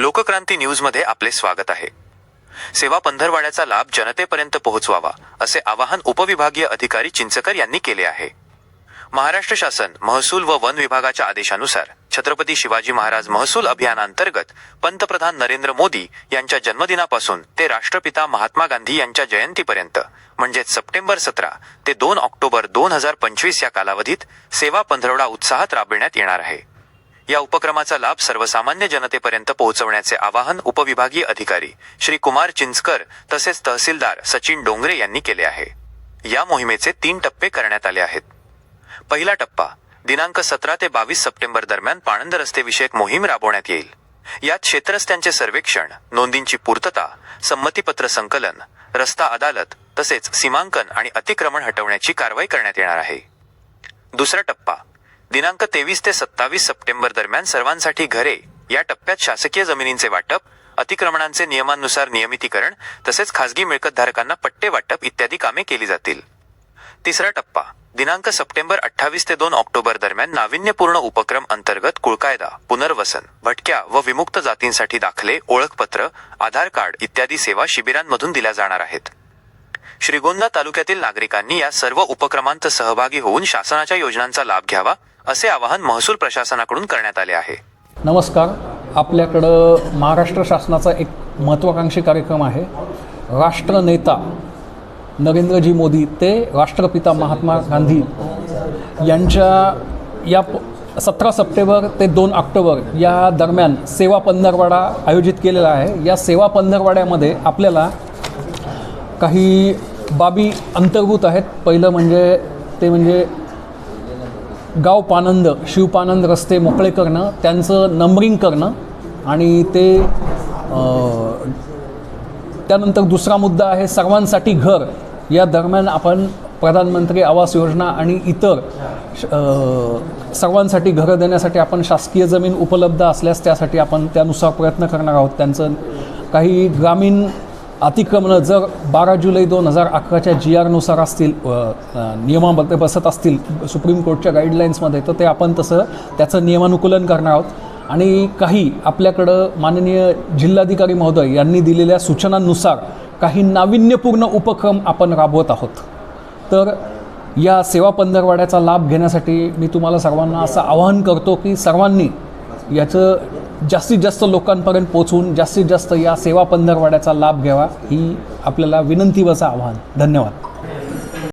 लोकक्रांती न्यूजमध्ये आपले स्वागत आहे. सेवा पंधरवाड्याचा लाभ जनतेपर्यंत पोहोचवावा असे आवाहन उपविभागीय अधिकारी चिंचकर यांनी केले आहे. महाराष्ट्र शासन महसूल व वन विभागाच्या आदेशानुसार छत्रपती शिवाजी महाराज महसूल अभियानांतर्गत पंतप्रधान नरेंद्र मोदी यांच्या जन्मदिनापासून ते राष्ट्रपिता महात्मा गांधी यांच्या जयंतीपर्यंत म्हणजेच सप्टेंबर सतरा ते दोन ऑक्टोबर दोन हजार पंचवीस या कालावधीत सेवा पंधरवडा उत्साहात राबविण्यात येणार आहे. या उपक्रमाचा लाभ सर्वसामान्य जनतेपर्यंत पोहोचवण्याचे आवाहन उपविभागीय अधिकारी श्री कुमार चिंचकर तसेच तहसीलदार सचिन डोंगरे यांनी केले आहे. या मोहिमेचे तीन टप्पे करण्यात आले आहेत. पहिला टप्पा दिनांक सतरा ते बावीस सप्टेंबर दरम्यान पाणंद रस्ते विषयक मोहीम राबवण्यात येईल. यात क्षेत्रस्त्यांचे सर्वेक्षण नोंदींची पूर्तता संमतीपत्र संकलन रस्ता अदालत तसेच सीमांकन आणि अतिक्रमण हटवण्याची कारवाई करण्यात येणार आहे. दुसरा टप्पा दिनांक तेवीस ते सत्तावीस सप्टेंबर दरम्यान सर्वांसाठी घरे या टप्प्यात शासकीय जमिनींचे वाटप अतिक्रमणांचे नियमांनुसार नियमितीकरण तसेच खासगी मिळकतधारकांना पट्टे वाटप इत्यादी कामे केली जातील. तिसरा टप्पा दिनांक सप्टेंबर अठ्ठावीस ते दोन ऑक्टोबर दरम्यान नाविन्यपूर्ण उपक्रम अंतर्गत कुळकायदा पुनर्वसन भटक्या व विमुक्त जातींसाठी दाखले ओळखपत्र आधार कार्ड इत्यादी सेवा शिबिरांमधून दिल्या जाणार आहेत. श्रीगोंदा तालुक्यातील नागरिकांनी या सर्व उपक्रमांत सहभागी होऊन शासनाच्या योजनांचा लाभ घ्यावा असे आवाहन महसूल प्रशासनाकडून करण्यात आले आहे. नमस्कार. आपल्याकडं महाराष्ट्र शासनाचा एक महत्त्वाकांक्षी कार्यक्रम आहे. राष्ट्रनेता नरेंद्रजी मोदी ते राष्ट्रपिता महात्मा गांधी यांच्या या सतरा सप्टेंबर ते दोन ऑक्टोबर या दरम्यान सेवा पंधरवाडा आयोजित केलेला आहे. या सेवा पंधरवाड्यामध्ये आपल्याला काही बाबी अंतर्भूत आहेत. पहिलं म्हणजे ते म्हणजे गाव पानंद शिवपानंद रस्ते मोकळे करणं त्यांचं नंबरिंग करणं आणि ते त्यानंतर दुसरा मुद्दा आहे सर्वांसाठी घर. या दरम्यान आपण प्रधानमंत्री आवास योजना आणि इतर श- सर्वांसाठी घरं देण्यासाठी आपण शासकीय जमीन उपलब्ध असल्यास त्यासाठी आपण त्यानुसार प्रयत्न करणार आहोत. त्यांचं काही ग्रामीण अतिक्रमणं जर बारा जुलै दोन हजार अकराच्या जी आरनुसार असतील नियमामध्ये बसत असतील सुप्रीम कोर्टच्या गाईडलाईन्समध्ये तर ते आपण तसं त्याचं नियमानुकूलन करणार आहोत. आणि काही आपल्याकडं माननीय जिल्हाधिकारी महोदय यांनी दिलेल्या सूचनांनुसार काही नाविन्यपूर्ण उपक्रम आपण राबवत आहोत. तर या सेवा पंधरवाड्याचा लाभ घेण्यासाठी मी तुम्हाला सर्वांना असं आवाहन करतो की सर्वांनी याचं जास्तीत जास्त लोकांपर्यंत पोचवून जास्तीत जास्त या सेवा पंधरवाड्याचा लाभ घ्यावा ही आपल्याला विनंती वचं आवाहन. धन्यवाद.